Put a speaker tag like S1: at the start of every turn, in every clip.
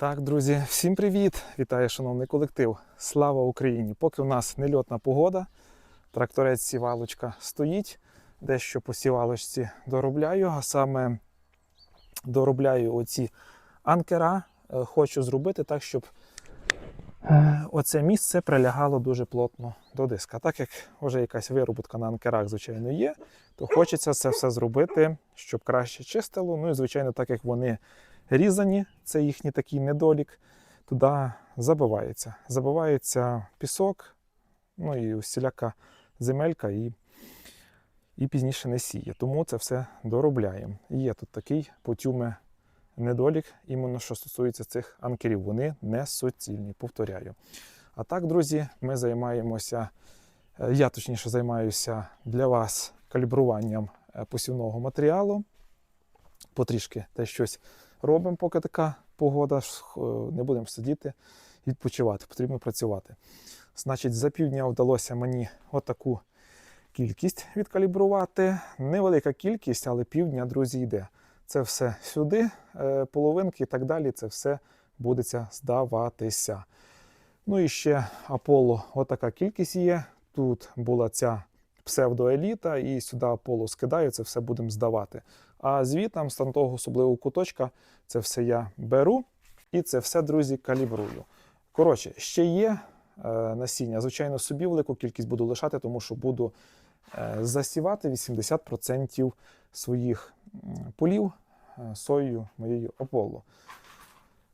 S1: Так, друзі, всім привіт! Вітаю, шановний колектив. Слава Україні! Поки у нас нельотна погода, тракторець сівалочка стоїть, дещо по сівалочці доробляю, а саме доробляю оці анкера. Е, Хочу зробити так, щоб е, оце місце прилягало дуже плотно до диска. Так як вже якась виробутка на анкерах, звичайно, є, то хочеться це все зробити, щоб краще чистило. Ну і звичайно, так як вони різані, це їхній такий недолік, туди забивається. Забивається пісок, ну і усіляка земелька, і, і пізніше не сіє. Тому це все доробляємо. І є тут такий потюме недолік, іменно що стосується цих анкерів. Вони не суцільні, повторяю. А так, друзі, ми займаємося, е, я точніше займаюся для вас калібруванням е, посівного матеріалу. Потрішки те щось робимо, поки така погода. е, Не будемо сидіти, відпочивати, потрібно працювати. Значить, за півдня вдалося мені отаку кількість відкалібрувати. Невелика кількість, але півдня, друзі, йде. Це все сюди, е, половинки і так далі. Це все буде здаватися. Ну і ще Аполло, отака кількість є. Тут була ця псевдоеліта, і сюди Аполло скидаю, це все будемо здавати. А звітам, з того особливого куточка, це все я беру і це все, друзі, калібрую. Коротше, ще є е, насіння. Звичайно, собі велику кількість буду лишати, тому що буду е, засівати 80% своїх полів е, соєю моєю Аполло.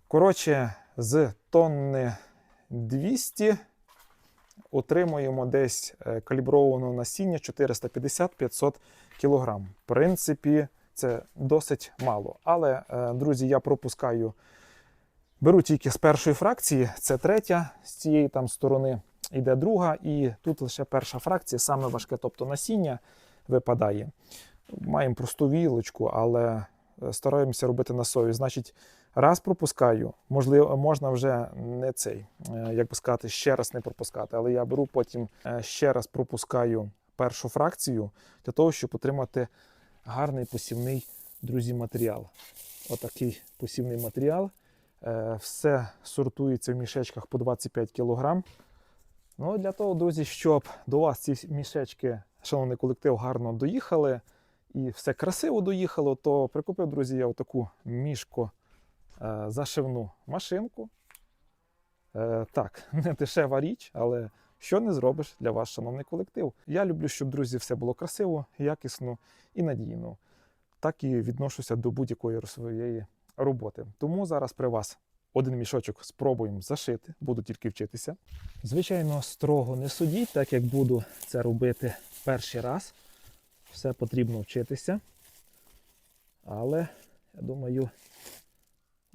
S1: Коротше, з тонни 200 отримуємо десь е, каліброваного насіння 450-500 кг. В принципі, це досить мало. Але, е, друзі, я пропускаю, беру тільки з першої фракції, це третя, з цієї там сторони йде друга, і тут лише перша фракція, саме важке, тобто насіння випадає. Маємо просту вілочку, але е, стараємося робити на сою. Значить, раз пропускаю, можливо, можна вже не цей, е, як би сказати, ще раз не пропускати, але я беру потім е, ще раз пропускаю першу фракцію для того, щоб отримати гарний посівний, друзі, матеріал. Отакий посівний матеріал. Е, Все сортується в мішечках по 25 кг. Ну, для того, друзі, щоб до вас ці мішечки, шановний колектив, гарно доїхали і все красиво доїхало, то прикупив, друзі, я отаку мішко е, зашивну машинку. Е, так, не дешева річ, але що не зробиш для вас, шановний колектив. Я люблю, щоб, друзі, все було красиво, якісно і надійно. Так і відношуся до будь-якої своєї роботи. Тому зараз при вас один мішочок спробуємо зашити, буду тільки вчитися. Звичайно, строго не судіть, так як буду це робити перший раз. Все потрібно вчитися. Але я думаю,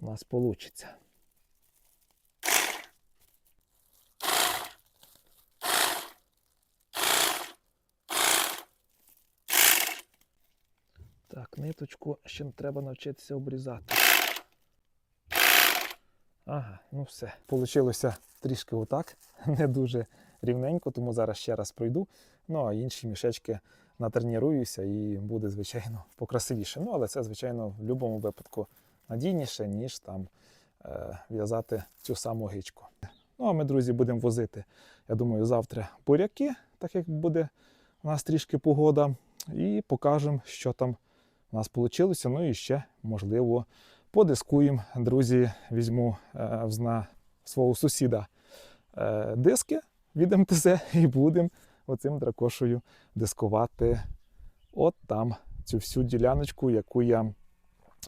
S1: у нас вийде. Так, ниточку ще треба навчитися обрізати. Ага, ну все. Получилося трішки отак, не дуже рівненько, тому зараз ще раз пройду. Ну а інші мішечки натренуюся і буде, звичайно, покрасивіше. Ну, але це, звичайно, в будь-якому випадку надійніше, ніж там е, в'язати цю саму гичку. Ну, а ми, друзі, будемо возити, я думаю, завтра буряки, так як буде у нас трішки погода, і покажемо, що там у нас вийшло. Ну і ще, можливо, подискуємо. Друзі, візьму е, в зна свого сусіда е, диски від МТЗ і будемо оцим дракошею дискувати от там цю всю діляночку, яку я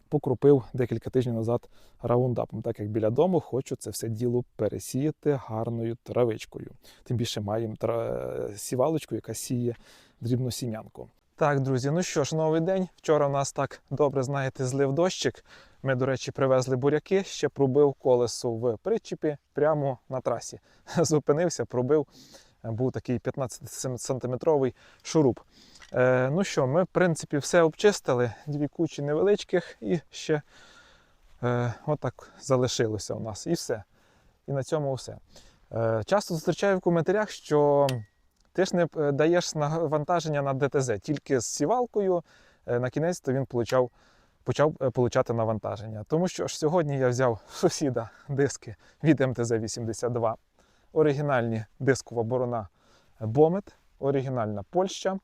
S1: покропив декілька тижнів назад раундапом. Так як біля дому хочу це все діло пересіяти гарною травичкою. Тим більше маємо тра... сівалочку, яка сіє дрібну сім'янку. Так, друзі, ну що ж, новий день. Вчора у нас так добре, знаєте, злив дощик. Ми, до речі, привезли буряки, ще пробив колесо в причіпі прямо на трасі. Зупинився, пробив. Був такий 15-сантиметровий шуруп. Е, ну що, ми, в принципі, все обчистили, дві кучі невеличких і ще е, отак залишилося у нас. І все. І на цьому все. Е, часто зустрічаю в коментарях, що ти ж не е, даєш навантаження на ДТЗ, тільки з сівалкою. е, На кінець то він получав почав е, получати навантаження. Тому що ж сьогодні я взяв сусіда диски від МТЗ-82, оригінальні дискова борона Бомет, оригінальна Польща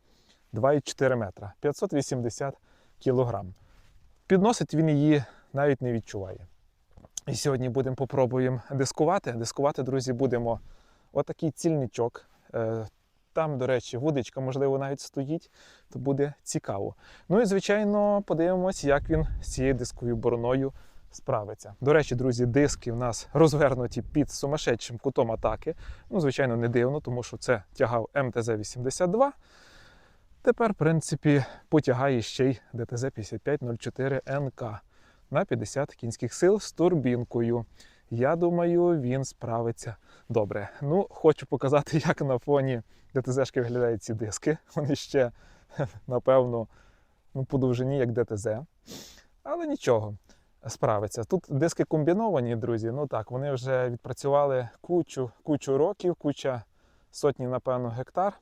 S1: 2,4 метра, 580 кілограм. Підносить він її навіть не відчуває. І сьогодні будемо попробуємо дискувати. Дискувати, друзі, будемо отакий цільничок. Е, Там, до речі, вудичка, можливо, навіть стоїть, то буде цікаво. Ну і, звичайно, подивимось, як він з цією дисковою бороною справиться. До речі, друзі, диски в нас розвернуті під сумасшедшим кутом атаки. Ну, звичайно, не дивно, тому що це тягав МТЗ-82. Тепер, в принципі, потягає ще й ДТЗ-5504НК на 50 кінських сил з турбінкою. Я думаю, він справиться добре. Ну, хочу показати, як на фоні ДТЗ-шки виглядають ці диски. Вони ще, напевно, ну, по довжині, як ДТЗ. Але нічого, справиться. Тут диски комбіновані, друзі. Ну так, вони вже відпрацювали кучу, кучу років, куча сотні, напевно, гектар.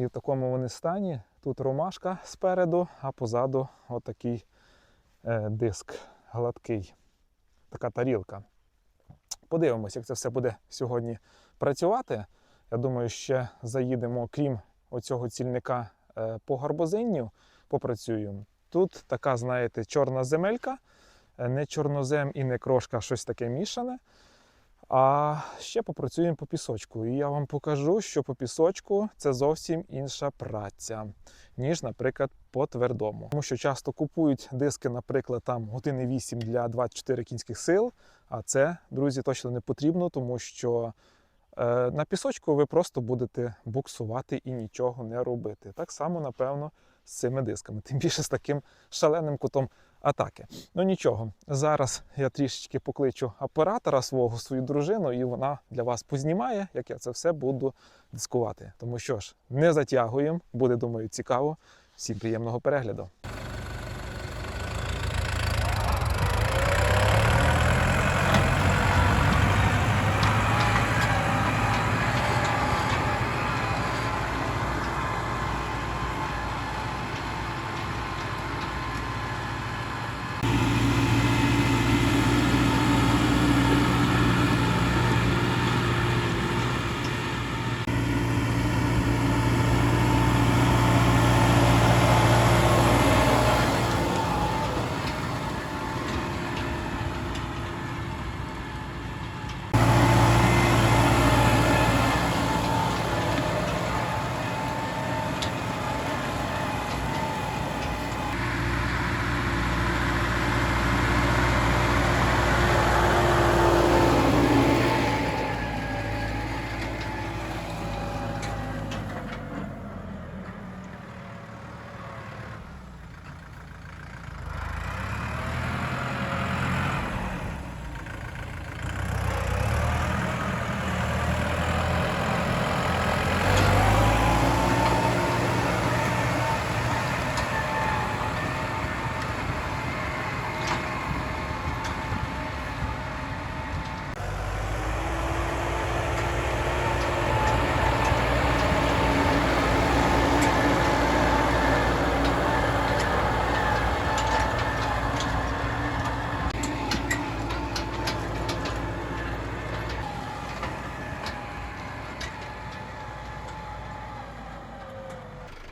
S1: І в такому вони стані. Тут ромашка спереду, а позаду отакий е, диск гладкий. Така тарілка. Подивимось, як це все буде сьогодні працювати. Я думаю, ще заїдемо, крім оцього цільника е, по гарбозинню, попрацюємо. Тут така, знаєте, чорна земелька, е, не чорнозем і не крошка, щось таке мішане. А ще попрацюємо по пісочку. І я вам покажу, що по пісочку це зовсім інша праця, ніж, наприклад, по твердому. Тому що часто купують диски, наприклад, там години 8 для 24 кінських сил. А це, друзі, точно не потрібно, тому що е, на пісочку ви просто будете буксувати і нічого не робити. Так само, напевно, з цими дисками, тим більше з таким шаленим кутом атаки. Ну нічого, зараз я трішечки покличу оператора свого, свою дружину, і вона для вас познімає, як я це все буду дискувати. Тому що ж, не затягуємо, буде, думаю, цікаво. Всім приємного перегляду.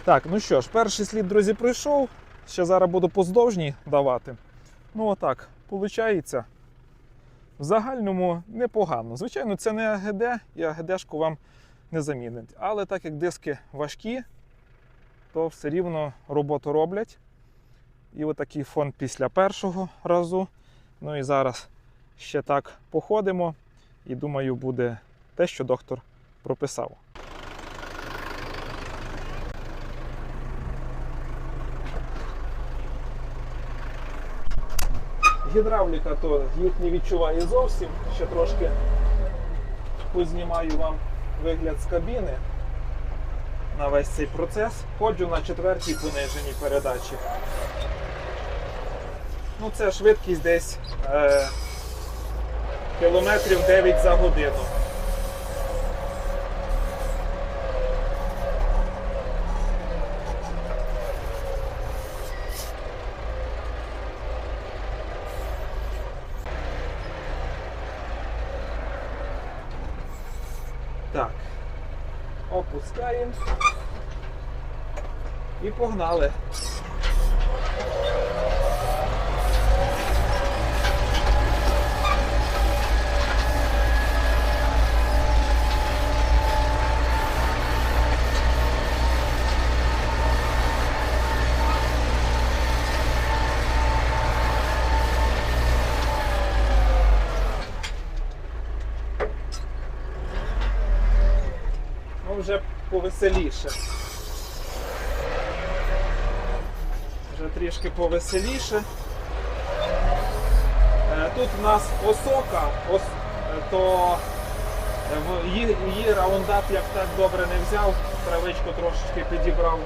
S1: Так, ну що ж, перший слід, друзі, пройшов. Ще зараз буду поздовжній давати. Ну, отак, виходить. В загальному непогано. Звичайно, це не АГД, і АГДшку вам не замінить. Але так як диски важкі, то все рівно роботу роблять. І отакий фон після першого разу. Ну і зараз ще так походимо. І думаю, буде те, що доктор прописав. Гідравліка то їх не відчуває зовсім. Ще трошки познімаю вам вигляд з кабіни на весь цей процес. Ходжу на четвертій пониженій передачі. Ну, це швидкість десь е, кілометрів 9 за годину. Так. Опускаємо. І погнали. Ну, вже повеселіше. Вже трішки повеселіше. Е, Тут в нас осока, ос, е, то е, її, її раундап як так добре не взяв, травичку трошечки підібрав.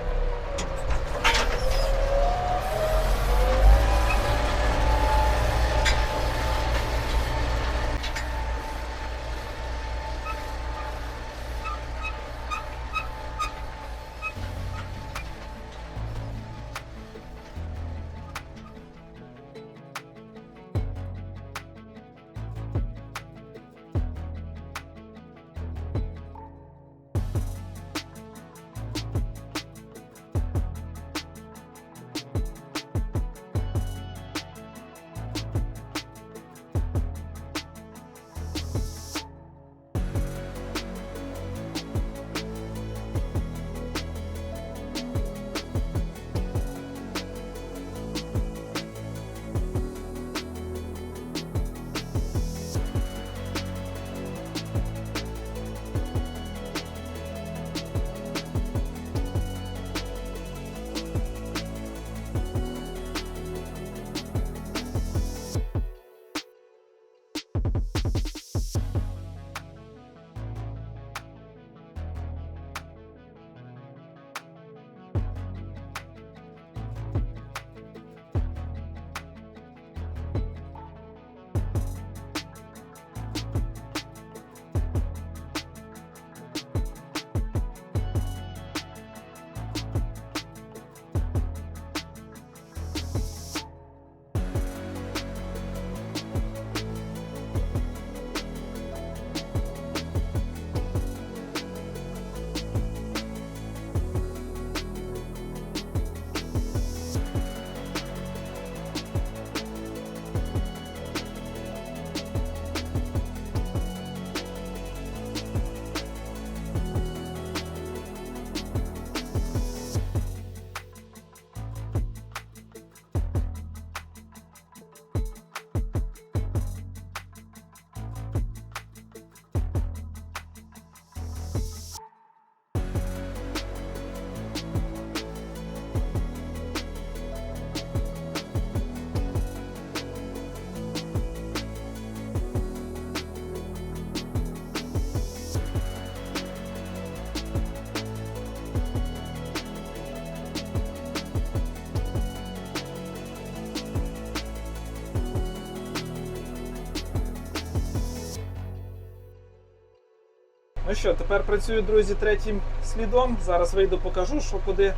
S1: Ну що, тепер працюю, друзі, третім слідом. Зараз вийду, покажу, що куди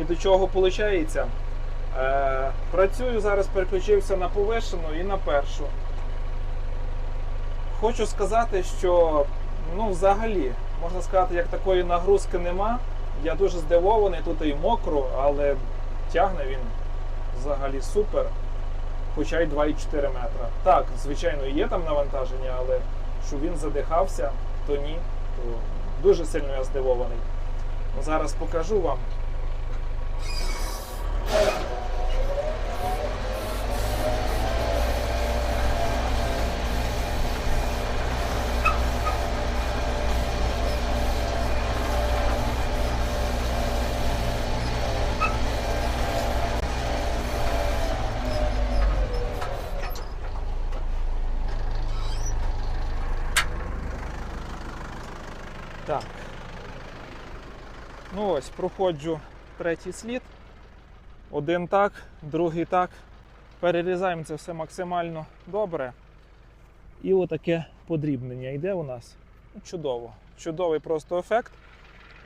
S1: і до чого виходить. Е, працюю, зараз переключився на повишену і на першу. Хочу сказати, що ну, взагалі, можна сказати, як такої нагрузки нема. Я дуже здивований, тут і мокро, але тягне він взагалі супер. Хоча й 2,4 метра. Так, звичайно, є там навантаження, але щоб він задихався, то ні. То дуже сильно я здивований. Зараз покажу вам. Так. Ну ось, проходжу третій слід. Один так, другий так. Перерізаємо це все максимально добре. І отаке подрібнення йде у нас. Ну, Чудово. Чудовий просто ефект.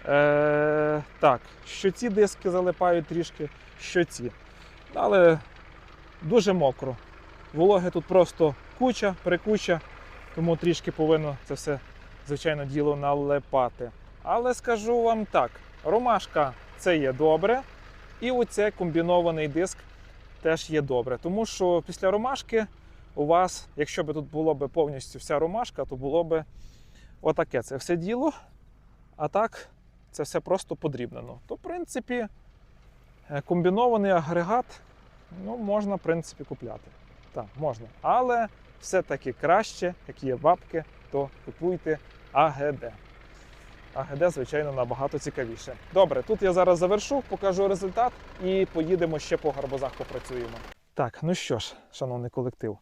S1: Е, так, що ці диски залипають трішки, що ці. Але дуже мокро. Вологи тут просто куча, прикуча, тому трішки повинно це все звичайно, діло налепати. Але скажу вам так: ромашка це є добре, і оцей комбінований диск теж є добре. Тому що після ромашки у вас, якщо б тут було б повністю вся ромашка, то було б отаке це все діло. А так, це все просто подрібнено. То, в принципі, е, комбінований агрегат ну, можна, в принципі, купляти. Так, можна. Але все-таки краще, як є бабки, то купуйте АГД. АГД, звичайно, набагато цікавіше. Добре, тут я зараз завершу, покажу результат і поїдемо ще по гарбузах попрацюємо. Так, ну що ж, шановний колектив,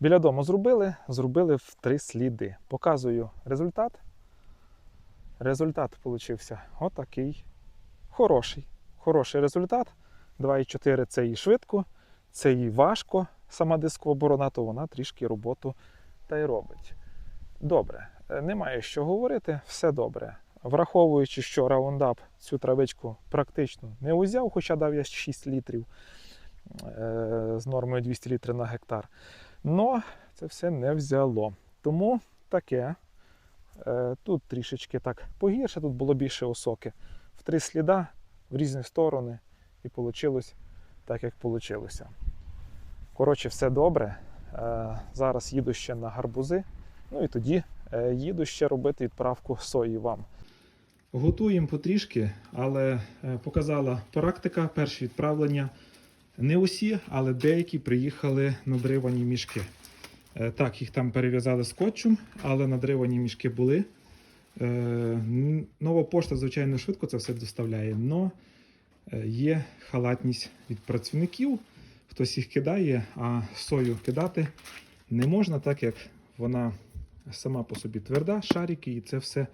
S1: біля дому зробили, зробили в три сліди. Показую результат. Результат получився отакий. Хороший. Хороший результат. 2,4 це і швидко, це і важко. Сама дискова борона, то вона трішки роботу та й робить. Добре, е, немає що говорити, все добре. Враховуючи, що раундап цю травичку практично не узяв, хоча дав я 6 літрів е, з нормою 200 літрів на гектар. Но це все не взяло. Тому таке. Е, Тут трішечки так погірше, тут було більше осоки. В три сліда в різні сторони, і вийшло так, як вийшло. Коротше, все добре. Е, Зараз їду ще на гарбузи. Ну і тоді їду ще робити відправку сої вам. Готуємо потрішки, але е, показала практика, перші відправлення. Не усі, але деякі приїхали надривані мішки. Е, Так, їх там перев'язали скотчем, але надривані мішки були. Е, Нова пошта, звичайно, швидко це все доставляє, але є халатність від працівників. Хтось їх кидає, а сою кидати не можна, так як вона сама по собі тверда, шарики, і це все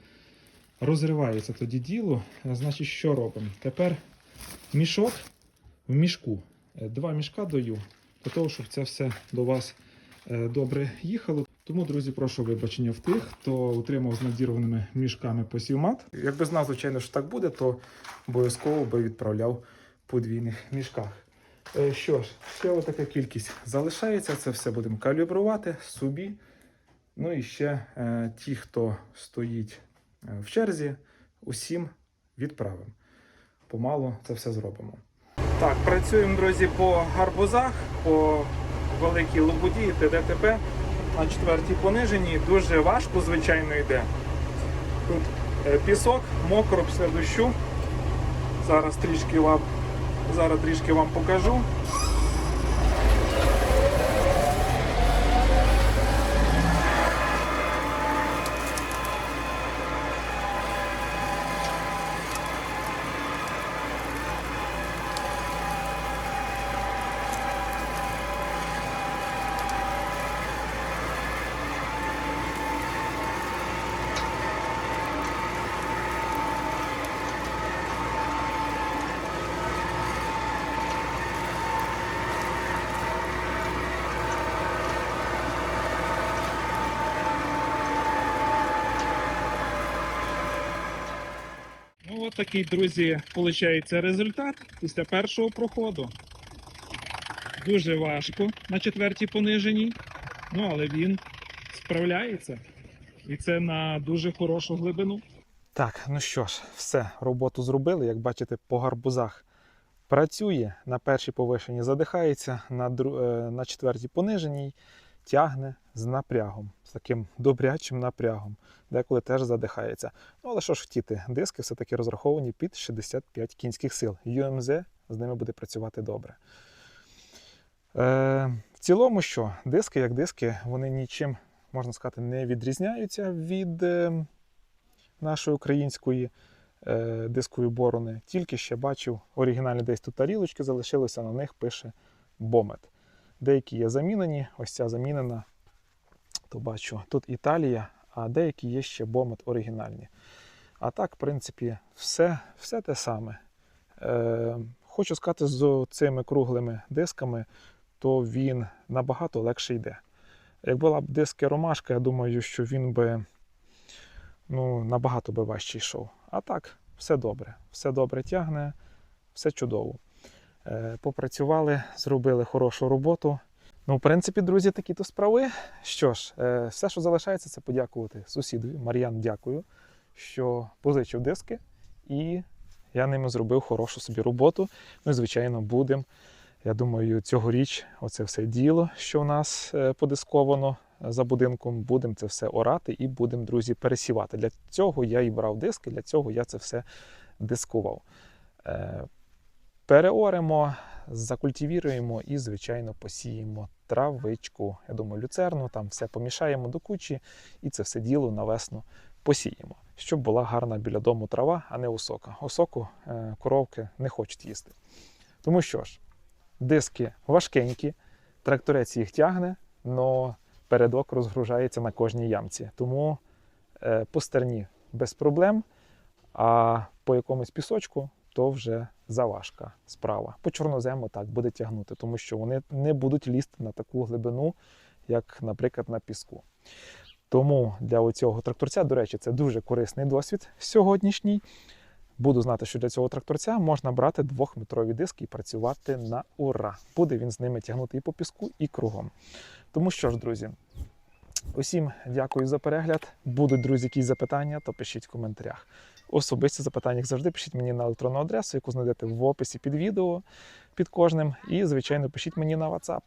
S1: розривається тоді діло. Е, Значить, що робимо? Тепер мішок в мішку. Е, Два мішка даю, для того, щоб це все до вас е, добре їхало. Тому, друзі, прошу вибачення в тих, хто утримав з надірваними мішками посівмат. Якби знав, звичайно, що так буде, то обов'язково би відправляв подвійних мішках. Що ж, ще отака кількість залишається. Це все будемо калібрувати собі. Ну і ще ті, хто стоїть в черзі, усім відправимо. Помалу це все зробимо. Так, працюємо, друзі, по гарбузах, по великій лобуді і ТДТП на четвертій пониженні. Дуже важко, звичайно, йде. Тут е, пісок, мокро після дощу. Зараз трішки вам, зараз трішки вам покажу. Такий, друзі, виходить результат після першого проходу. Дуже важко на четвертій пониженій, ну але він справляється. І це на дуже хорошу глибину. Так, ну що ж, все, роботу зробили. Як бачите, по гарбузах працює, на першій повишенні задихається, на, дру... е, на четвертій пониженій тягне з напрягом, з таким добрячим напрягом, деколи теж задихається. Ну, але що ж хотіти, диски все-таки розраховані під 65 кінських сил. UMZ з ними буде працювати добре. Е, в цілому, що диски, як диски, вони нічим, можна сказати, не відрізняються від е, нашої української е, дискової борони. Тільки ще бачив оригінальні десь тут тарілочки залишилися, на них пише Бомет. Деякі є замінені, ось ця замінена, то бачу, тут Італія, а деякі є ще Бомет оригінальні. А так, в принципі, все, все те саме. Е, хочу сказати, з цими круглими дисками, то він набагато легше йде. Як була б диски ромашка, я думаю, що він би ну, набагато би важче йшов. А так, все добре. Все добре тягне, все чудово. Е, Попрацювали, зробили хорошу роботу. Ну, в принципі, друзі, такі то справи. Що ж, е, все, що залишається, це подякувати сусідові. Мар'ян, дякую, що позичив диски, і я ними зробив хорошу собі роботу. І, звичайно, будемо. Я думаю, цьогоріч оце все діло, що в нас е, подисковано е, за будинком, будемо це все орати і будемо, друзі, пересівати. Для цього я і брав диски, для цього я це все дискував. Переоремо, закультивіруємо і, звичайно, посіємо травичку. Я думаю, люцерну, там все помішаємо до кучі і це все діло на весну посіємо, щоб була гарна біля дому трава, а не осока. Осоку е, коровки не хочуть їсти. Тому що ж, диски важкенькі, тракторець їх тягне, але передок розгружається на кожній ямці. Тому е, по стерні без проблем, а по якомусь пісочку то вже заважка справа. По чорнозему так буде тягнути, тому що вони не будуть лізти на таку глибину, як, наприклад, на піску. Тому для оцього тракторця, до речі, це дуже корисний досвід сьогоднішній. Буду знати, що для цього тракторця можна брати двохметрові диски і працювати на ура. Буде він з ними тягнути і по піску, і кругом. Тому що ж, друзі, усім дякую за перегляд. Будуть, друзі, якісь запитання, то пишіть в коментарях. Особисті запитання, як завжди, пишіть мені на електронну адресу, яку знайдете в описі під відео під кожним. І, звичайно, пишіть мені на WhatsApp.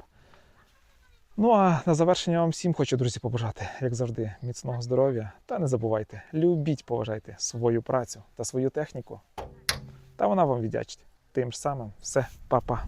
S1: Ну а на завершення вам всім хочу, друзі, побажати, як завжди, міцного здоров'я. Та не забувайте, любіть, поважайте свою працю та свою техніку. Та вона вам віддячить. Тим ж самим все, па-па.